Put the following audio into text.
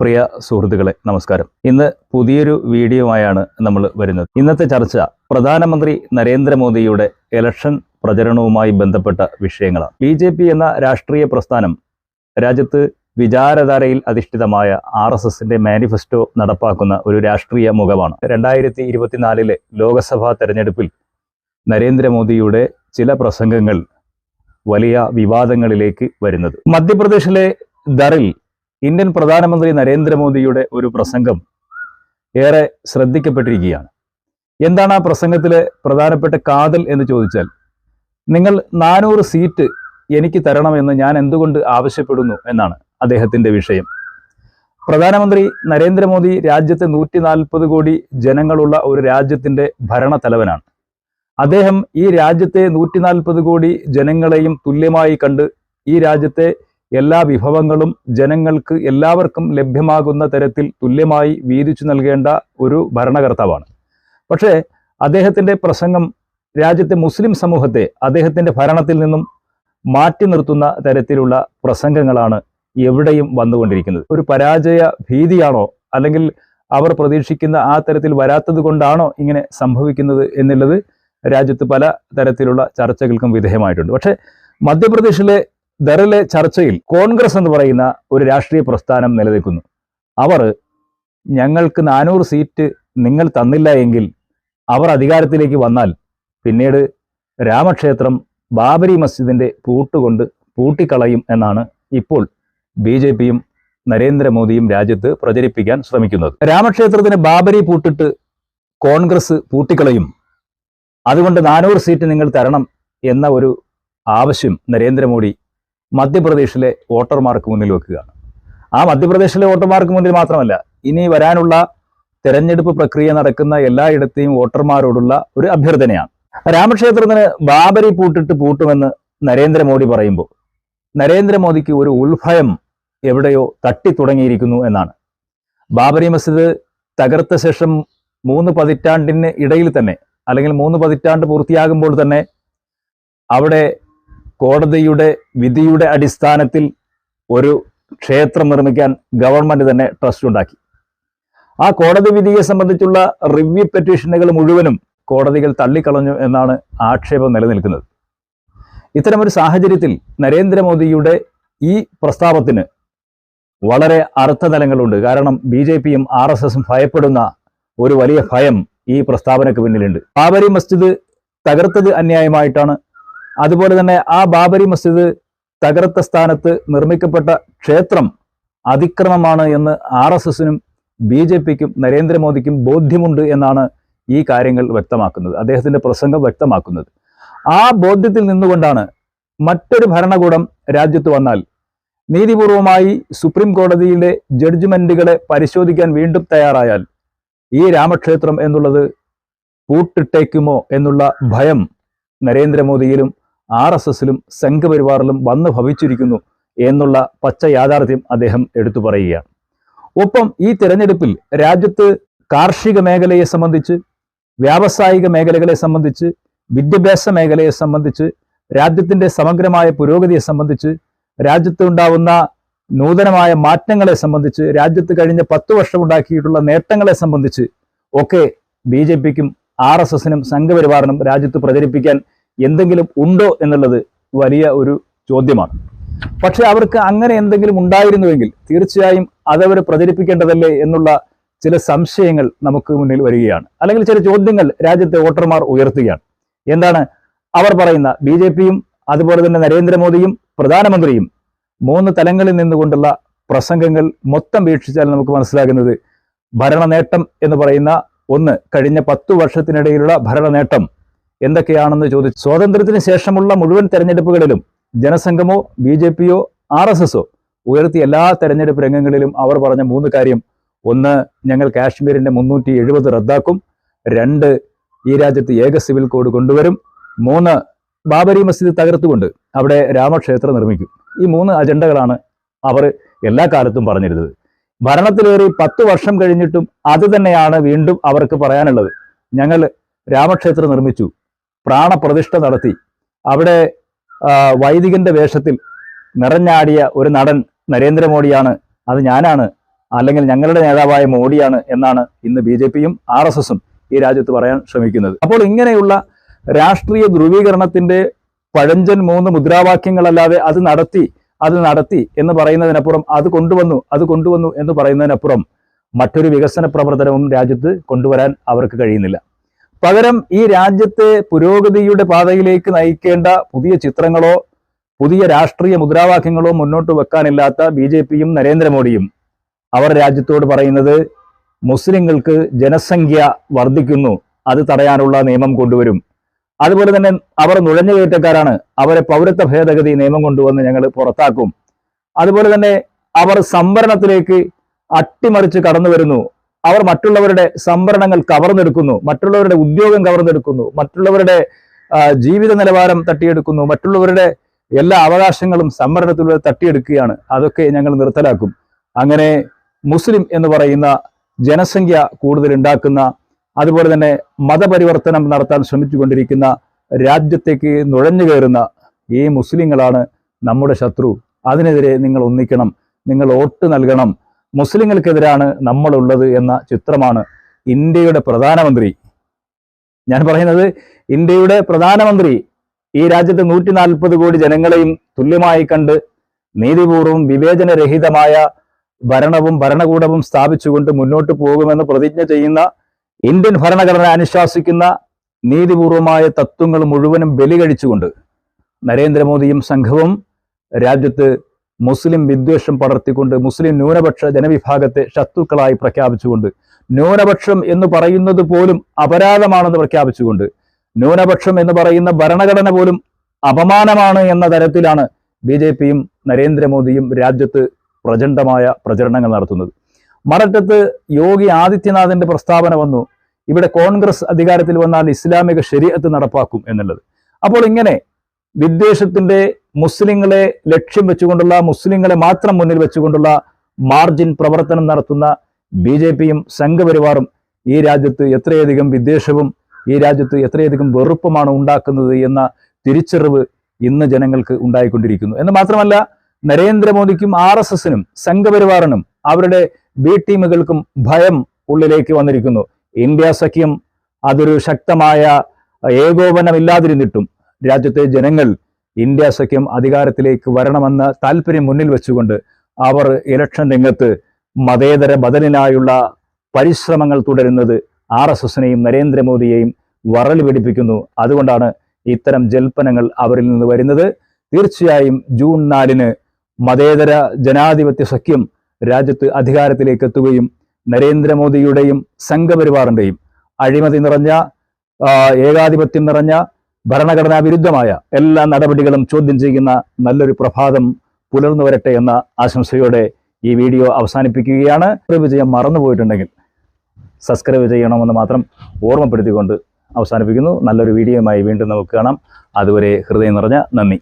പ്രിയ സുഹൃത്തുക്കളെ നമസ്കാരം. ഇന്ന് പുതിയൊരു വീഡിയോ ആയാണ് നമ്മൾ വരുന്നത്. ഇന്നത്തെ ചർച്ച പ്രധാനമന്ത്രി നരേന്ദ്രമോദിയുടെ ഇലക്ഷൻ പ്രചരണവുമായി ബന്ധപ്പെട്ട വിഷയങ്ങളാണ്. ബി ജെ പി എന്ന രാഷ്ട്രീയ പ്രസ്ഥാനം രാജ്യത്ത് വിചാരധാരയിൽ അധിഷ്ഠിതമായ ആർ എസ് എസിന്റെ മാനിഫെസ്റ്റോ നടപ്പാക്കുന്ന ഒരു രാഷ്ട്രീയ മുഖമാണ്. രണ്ടായിരത്തി ഇരുപത്തിനാലിലെ ലോക്സഭാ തെരഞ്ഞെടുപ്പിൽ നരേന്ദ്രമോദിയുടെ ചില പ്രസംഗങ്ങൾ വലിയ വിവാദങ്ങളിലേക്ക് വരുന്നത്. മധ്യപ്രദേശിലെ ദറിൽ ഇന്ത്യൻ പ്രധാനമന്ത്രി നരേന്ദ്രമോദിയുടെ ഒരു പ്രസംഗം ഏറെ ശ്രദ്ധിക്കപ്പെട്ടിരിക്കുകയാണ്. എന്താണ് ആ പ്രസംഗത്തിലെ പ്രധാനപ്പെട്ട കാതൽ എന്ന് ചോദിച്ചാൽ നിങ്ങൾ നാനൂറ് സീറ്റ് എനിക്ക് തരണമെന്ന് ഞാൻ എന്തുകൊണ്ട് ആവശ്യപ്പെടുന്നു എന്നാണ് അദ്ദേഹത്തിന്റെ വിഷയം. പ്രധാനമന്ത്രി നരേന്ദ്രമോദി രാജ്യത്തെ നൂറ്റി നാൽപ്പത് കോടി ജനങ്ങളുള്ള ഒരു രാജ്യത്തിന്റെ ഭരണത്തലവനാണ്. അദ്ദേഹം ഈ രാജ്യത്തെ നൂറ്റി നാൽപ്പത് കോടി ജനങ്ങളെയും തുല്യമായി കണ്ട് ഈ രാജ്യത്തെ എല്ലാ വിഭവങ്ങളും ജനങ്ങൾക്ക് എല്ലാവർക്കും ലഭ്യമാകുന്ന തരത്തിൽ തുല്യമായി വീതിച്ചു നൽകേണ്ട ഒരു ഭരണകർത്താവാണ്. പക്ഷേ അദ്ദേഹത്തിന്റെ പ്രസംഗം രാജ്യത്തെ മുസ്ലിം സമൂഹത്തെ അദ്ദേഹത്തിന്റെ ഭരണത്തിൽ നിന്നും മാറ്റി നിർത്തുന്ന തരത്തിലുള്ള പ്രസംഗങ്ങളാണ് എവിടെയും വന്നുകൊണ്ടിരിക്കുന്നത്. ഒരു പരാജയ ഭീതിയാണോ? അല്ലെങ്കിൽ അവർ പ്രതീക്ഷിക്കുന്ന ആ തരത്തിൽ വരാത്തത് കൊണ്ടാണോ ഇങ്ങനെ സംഭവിക്കുന്നത് എന്നുള്ളത് രാജ്യത്ത് പല തരത്തിലുള്ള ചർച്ചകൾക്കും വിധേയമായിട്ടുണ്ട്. പക്ഷേ മധ്യപ്രദേശിലെ ദറിലെ ചർച്ചയിൽ കോൺഗ്രസ് എന്ന് പറയുന്ന ഒരു രാഷ്ട്രീയ പ്രസ്ഥാനം നിലനിൽക്കുന്നു. അവർ ഞങ്ങൾക്ക് നാനൂറ് സീറ്റ് നിങ്ങൾ തന്നില്ല എങ്കിൽ അവർ അധികാരത്തിലേക്ക് വന്നാൽ പിന്നീട് രാമക്ഷേത്രം ബാബരി മസ്ജിദിന്റെ പൂട്ടുകൊണ്ട് പൂട്ടിക്കളയും എന്നാണ് ഇപ്പോൾ ബി ജെ പിയും നരേന്ദ്രമോദിയും രാജ്യത്ത് പ്രചരിപ്പിക്കാൻ ശ്രമിക്കുന്നത്. രാമക്ഷേത്രത്തിന് ബാബരി പൂട്ടിട്ട് കോൺഗ്രസ് പൂട്ടിക്കളയും. അതുകൊണ്ട് നാനൂറ് സീറ്റ് നിങ്ങൾ തരണം എന്ന ഒരു ആവശ്യം നരേന്ദ്രമോദി മധ്യപ്രദേശിലെ വോട്ടർമാർക്ക് മുന്നിൽ വെക്കുകയാണ് ആ മധ്യപ്രദേശിലെ വോട്ടർമാർക്ക് മുന്നിൽ മാത്രമല്ല ഇനി വരാനുള്ള തെരഞ്ഞെടുപ്പ് പ്രക്രിയ നടക്കുന്ന എല്ലായിടത്തെയും വോട്ടർമാരോടുള്ള ഒരു അഭ്യർത്ഥനയാണ്. രാമക്ഷേത്രത്തിന് ബാബരി പൂട്ടിട്ട് പൂട്ടുമെന്ന് നരേന്ദ്രമോദി പറയുമ്പോൾ നരേന്ദ്രമോദിക്ക് ഒരു ഉത്ഭയം എവിടെയോ തട്ടി തുടങ്ങിയിരിക്കുന്നു എന്നാണ്. ബാബരി മസ്ജിദ് തകർത്ത ശേഷം മൂന്ന് പതിറ്റാണ്ടിന് ഇടയിൽ തന്നെ അല്ലെങ്കിൽ മൂന്ന് പതിറ്റാണ്ട് പൂർത്തിയാകുമ്പോൾ തന്നെ അവിടെ കോടതിയുടെ വിധിയുടെ അടിസ്ഥാനത്തിൽ ഒരു ക്ഷേത്രം നിർമ്മിക്കാൻ ഗവൺമെന്റ് തന്നെ ട്രസ്റ്റ് ഉണ്ടാക്കി. ആ കോടതി വിധിയെ സംബന്ധിച്ചുള്ള റിവ്യൂ പെറ്റീഷനുകൾ മുഴുവനും കോടതികൾ തള്ളിക്കളഞ്ഞു എന്നാണ് ആക്ഷേപം നിലനിൽക്കുന്നത്. ഇത്തരമൊരു സാഹചര്യത്തിൽ നരേന്ദ്രമോദിയുടെ ഈ പ്രസ്താവത്തിന് വളരെ അർത്ഥതലങ്ങളുണ്ട് കാരണം ബി ജെ പിയും ആർ എസ് എസും ഭയപ്പെടുന്ന ഒരു വലിയ ഭയം ഈ പ്രസ്താവനയ്ക്ക് പിന്നിലുണ്ട്. ബാബരി മസ്ജിദ് തകർത്തത് അന്യായമായിട്ടാണ് അതുപോലെ തന്നെ ആ ബാബരി മസ്ജിദ് തകർത്ത സ്ഥാനത്ത് നിർമ്മിക്കപ്പെട്ട ക്ഷേത്രം അതിക്രമമാണ് എന്ന് ആർ എസ് എസിനും ബി ജെ പിക്കും നരേന്ദ്രമോദിക്കും ബോധ്യമുണ്ട് എന്നാണ് ഈ കാര്യങ്ങൾ വ്യക്തമാക്കുന്നത്. അദ്ദേഹത്തിന്റെ പ്രസംഗം വ്യക്തമാക്കുന്നത്. ആ ബോധ്യത്തിൽ നിന്നുകൊണ്ടാണ് മറ്റൊരു ഭരണകൂടം രാജ്യത്ത് വന്നാൽ നീതിപൂർവമായി സുപ്രീം കോടതിയിലെ ജഡ്ജ്മെന്റുകളെ പരിശോധിക്കാൻ വീണ്ടും തയ്യാറായാൽ ഈ രാമക്ഷേത്രം എന്നുള്ളത് പൂട്ടിട്ടേക്കുമോ എന്നുള്ള ഭയം നരേന്ദ്രമോദിയിലും ആർ എസ് എസിലും സംഘപരിവാറിലും വന്നു ഭവിച്ചിരിക്കുന്നു എന്നുള്ള പച്ച യാഥാർത്ഥ്യം അദ്ദേഹം എടുത്തു പറയുകയാണ്. ഒപ്പം ഈ തിരഞ്ഞെടുപ്പിൽ രാജ്യത്ത് കാർഷിക മേഖലയെ സംബന്ധിച്ച് വ്യാവസായിക മേഖലകളെ സംബന്ധിച്ച് വിദ്യാഭ്യാസ മേഖലയെ സംബന്ധിച്ച് രാജ്യത്തിന്റെ സമഗ്രമായ പുരോഗതിയെ സംബന്ധിച്ച് രാജ്യത്ത് ഉണ്ടാവുന്ന നൂതനമായ മാറ്റങ്ങളെ സംബന്ധിച്ച് രാജ്യത്ത് കഴിഞ്ഞ പത്തു വർഷം ഉണ്ടാക്കിയിട്ടുള്ള നേട്ടങ്ങളെ സംബന്ധിച്ച് ഒക്കെ ബി ജെ പിക്കും ആർ എസ് എസിനും സംഘപരിവാറിനും രാജ്യത്ത് പ്രചരിപ്പിക്കാൻ എന്തെങ്കിലും ഉണ്ടോ എന്നുള്ളത് വലിയ ഒരു ചോദ്യമാണ്. പക്ഷെ അവർക്ക് അങ്ങനെ എന്തെങ്കിലും ഉണ്ടായിരുന്നുവെങ്കിൽ തീർച്ചയായും അതവർ പ്രചരിപ്പിക്കേണ്ടതല്ലേ എന്നുള്ള ചില സംശയങ്ങൾ നമുക്ക് മുന്നിൽ വരികയാണ്. അല്ലെങ്കിൽ ചില ചോദ്യങ്ങൾ രാജ്യത്തെ വോട്ടർമാർ ഉയർത്തുകയാണ്. എന്താണ്? അവർ പറയുന്ന ബി ജെ പിയും അതുപോലെ തന്നെ നരേന്ദ്രമോദിയും പ്രധാനമന്ത്രിയും മൂന്ന് തലങ്ങളിൽ നിന്നുകൊണ്ടുള്ള പ്രസംഗങ്ങൾ മൊത്തം വീക്ഷിച്ചാൽ നമുക്ക് മനസ്സിലാകുന്നത് ഭരണ നേട്ടം എന്ന് പറയുന്ന ഒന്ന് കഴിഞ്ഞ പത്തു വർഷത്തിനിടയിലുള്ള ഭരണ നേട്ടം എന്തൊക്കെയാണെന്ന് ചോദിച്ചു സ്വാതന്ത്ര്യത്തിന് ശേഷമുള്ള മുഴുവൻ തെരഞ്ഞെടുപ്പുകളിലും ജനസംഘമോ ബി ജെ പിയോ ആർ എസ് എസോ ഉയർത്തിയ എല്ലാ തെരഞ്ഞെടുപ്പ് രംഗങ്ങളിലും അവർ പറഞ്ഞ മൂന്ന് കാര്യം. ഒന്ന് ഞങ്ങൾ കാശ്മീരിന്റെ മുന്നൂറ്റി എഴുപത് റദ്ദാക്കും. രണ്ട് ഈ രാജ്യത്ത് ഏക സിവിൽ കോഡ് കൊണ്ടുവരും. മൂന്ന് ബാബരി മസ്ജിദ് തകർത്തുകൊണ്ട് അവിടെ രാമക്ഷേത്രം നിർമ്മിക്കും. ഈ മൂന്ന് അജണ്ടകളാണ് അവർ എല്ലാ കാലത്തും പറഞ്ഞിരുന്നത്. ഭരണത്തിലേറി പത്ത് വർഷം കഴിഞ്ഞിട്ടും അത് തന്നെയാണ് വീണ്ടും അവർക്ക് പറയാനുള്ളത്. ഞങ്ങൾ രാമക്ഷേത്രം നിർമ്മിച്ചു. പ്രാണപ്രതിഷ്ഠ നടത്തി. അവിടെ വൈദികന്റെ വേഷത്തിൽ നിറഞ്ഞാടിയ ഒരു നടൻ നരേന്ദ്രമോദിയാണ്. അത് ഞാനാണ്. അല്ലെങ്കിൽ ഞങ്ങളുടെ നേതാവായ മോഡിയാണ് എന്നാണ് ഇന്ന് ബി ജെ പിയും ആർ എസ് എസും ഈ രാജ്യത്ത് പറയാൻ ശ്രമിക്കുന്നത്. അപ്പോൾ ഇങ്ങനെയുള്ള രാഷ്ട്രീയ ധ്രുവീകരണത്തിന്റെ പഴഞ്ചൻ മൂന്ന് മുദ്രാവാക്യങ്ങളല്ലാതെ അത് നടത്തി അത് നടത്തി എന്ന് പറയുന്നതിനപ്പുറം അത് കൊണ്ടുവന്നു അത് കൊണ്ടുവന്നു എന്ന് പറയുന്നതിനപ്പുറം മറ്റൊരു വികസന പ്രവർത്തനവും രാജ്യത്ത് കൊണ്ടുവരാൻ അവർക്ക് കഴിയുന്നില്ല. പകരം ഈ രാജ്യത്തെ പുരോഗതിയുടെ പാതയിലേക്ക് നയിക്കേണ്ട പുതിയ ചിത്രങ്ങളോ പുതിയ രാഷ്ട്രീയ മുദ്രാവാക്യങ്ങളോ മുന്നോട്ട് വെക്കാനില്ലാത്ത ബി ജെ പിയും നരേന്ദ്രമോദിയും. അവർ രാജ്യത്തോട് പറയുന്നത് മുസ്ലിങ്ങൾക്ക് ജനസംഖ്യ വർദ്ധിക്കുന്നു. അത് തടയാനുള്ള നിയമം കൊണ്ടുവരും. അതുപോലെ തന്നെ അവർ നുഴഞ്ഞുകയറ്റക്കാരാണ് അവരെ പൗരത്വ ഭേദഗതി നിയമം കൊണ്ടുവന്ന് ഞങ്ങൾ പുറത്താക്കും. അതുപോലെ തന്നെ അവർ സംവരണത്തിലേക്ക് അട്ടിമറിച്ച് കടന്നു വരുന്നു അവർ മറ്റുള്ളവരുടെ സംവരണങ്ങൾ കവർന്നെടുക്കുന്നു മറ്റുള്ളവരുടെ ഉദ്യോഗം കവർന്നെടുക്കുന്നു മറ്റുള്ളവരുടെ ജീവിത നിലവാരം തട്ടിയെടുക്കുന്നു മറ്റുള്ളവരുടെ എല്ലാ അവകാശങ്ങളും സംവരണത്തിലൂടെ തട്ടിയെടുക്കുകയാണ്. അതൊക്കെ ഞങ്ങൾ നിർത്തലാക്കും. അങ്ങനെ മുസ്ലിം എന്ന് പറയുന്ന ജനസംഖ്യ കൂടുതൽ ഉണ്ടാക്കുന്ന അതുപോലെ തന്നെ മതപരിവർത്തനം നടത്താൻ ശ്രമിച്ചുകൊണ്ടിരിക്കുന്ന രാജ്യത്തേക്ക് നുഴഞ്ഞു കയറുന്ന ഈ മുസ്ലിങ്ങളാണ് നമ്മുടെ ശത്രു. അതിനെതിരെ നിങ്ങൾ ഒന്നിക്കണം നിങ്ങൾ വോട്ട് നൽകണം മുസ്ലിങ്ങൾക്കെതിരാണ് നമ്മളുള്ളത് എന്ന ചിത്രമാണ് ഇന്ത്യയുടെ പ്രധാനമന്ത്രി. ഞാൻ പറയുന്നത് ഇന്ത്യയുടെ പ്രധാനമന്ത്രി ഈ രാജ്യത്തെ നൂറ്റി നാൽപ്പത് കോടി ജനങ്ങളെയും തുല്യമായി കണ്ട് നീതിപൂർവം വിവേചനരഹിതമായ ഭരണവും ഭരണകൂടവും സ്ഥാപിച്ചുകൊണ്ട് മുന്നോട്ട് പോകുമെന്ന് പ്രതിജ്ഞ ചെയ്യുന്ന ഇന്ത്യൻ ഭരണഘടന അനുശാസിക്കുന്ന നീതിപൂർവമായ തത്വങ്ങൾ മുഴുവനും ബലി കഴിച്ചുകൊണ്ട് നരേന്ദ്രമോദിയും സംഘവും രാജ്യത്ത് മുസ്ലിം വിദ്വേഷം പടർത്തിക്കൊണ്ട് മുസ്ലിം ന്യൂനപക്ഷ ജനവിഭാഗത്തെ ശത്രുക്കളായി പ്രഖ്യാപിച്ചുകൊണ്ട് ന്യൂനപക്ഷം എന്ന് പറയുന്നത് പോലും അപരാധമാണെന്ന് പ്രഖ്യാപിച്ചുകൊണ്ട് ന്യൂനപക്ഷം എന്ന് പറയുന്ന ഭരണഘടന പോലും അപമാനമാണ് എന്ന തരത്തിലാണ് ബി ജെ പിയും നരേന്ദ്രമോദിയും രാജ്യത്ത് പ്രചണ്ഡമായ പ്രചരണങ്ങൾ നടത്തുന്നത്. മററ്റത്ത് യോഗി ആദിത്യനാഥിന്റെ പ്രസ്താവന വന്നു. ഇവിടെ കോൺഗ്രസ് അധികാരത്തിൽ വന്നാൽ ഇസ്ലാമിക ശരീരത്ത് നടപ്പാക്കും എന്നുള്ളത്. അപ്പോൾ ഇങ്ങനെ വിദ്വേഷത്തിന്റെ മുസ്ലിങ്ങളെ ലക്ഷ്യം വെച്ചുകൊണ്ടുള്ള മുസ്ലിങ്ങളെ മാത്രം മുന്നിൽ വെച്ചുകൊണ്ടുള്ള മാർജിൻ പ്രവർത്തനം നടത്തുന്ന ബി ജെ പിയും സംഘപരിവാറും ഈ രാജ്യത്ത് എത്രയധികം വിദ്വേഷവും ഈ രാജ്യത്ത് എത്രയധികം വെറുപ്പുമാണ് ഉണ്ടാക്കുന്നത് എന്ന തിരിച്ചറിവ് ഇന്ന് ജനങ്ങൾക്ക് ഉണ്ടായിക്കൊണ്ടിരിക്കുന്നു. എന്ന് മാത്രമല്ല നരേന്ദ്രമോദിക്കും ആർ എസ് എസിനും സംഘപരിവാറിനും അവരുടെ ബി ടീമുകൾക്കും ഭയം ഉള്ളിലേക്ക് വന്നിരിക്കുന്നു. ഇന്ത്യ സഖ്യം അതൊരു ശക്തമായ ഏകോപനമില്ലാതിരുന്നിട്ടും രാജ്യത്തെ ജനങ്ങൾ ഇന്ത്യ സഖ്യം അധികാരത്തിലേക്ക് വരണമെന്ന താല്പര്യം മുന്നിൽ വെച്ചുകൊണ്ട് അവർ ഇലക്ഷൻ രംഗത്ത് മതേതര ബദലിനായുള്ള പരിശ്രമങ്ങൾ തുടരുന്നത് ആർ എസ് എസിനെയും നരേന്ദ്രമോദിയെയും വറൽ പിടിപ്പിക്കുന്നു. അതുകൊണ്ടാണ് ഇത്തരം ജൽപ്പനങ്ങൾ അവരിൽ നിന്ന് വരുന്നത്. തീർച്ചയായും ജൂൺ നാലിന് മതേതര ജനാധിപത്യ സഖ്യം രാജ്യത്ത് അധികാരത്തിലേക്ക് എത്തുകയും നരേന്ദ്രമോദിയുടെയും സംഘപരിവാറിന്റെയും അഴിമതി നിറഞ്ഞ ഏകാധിപത്യം നിറഞ്ഞ ഭരണഘടനാ വിരുദ്ധമായ എല്ലാ നടപടികളും ചോദ്യം ചെയ്യുന്ന നല്ലൊരു പ്രഭാതം പുലർന്നു വരട്ടെ എന്ന ആശംസയോടെ ഈ വീഡിയോ അവസാനിപ്പിക്കുകയാണ്. വിജയം മറന്നുപോയിട്ടുണ്ടെങ്കിൽ സബ്സ്ക്രൈബ് ചെയ്യണമെന്ന് മാത്രം ഓർമ്മപ്പെടുത്തിക്കൊണ്ട് അവസാനിപ്പിക്കുന്നു. നല്ലൊരു വീഡിയോയുമായി വീണ്ടും നമുക്ക് കാണാം. അതുവരെ ഹൃദയം നിറഞ്ഞ നന്ദി.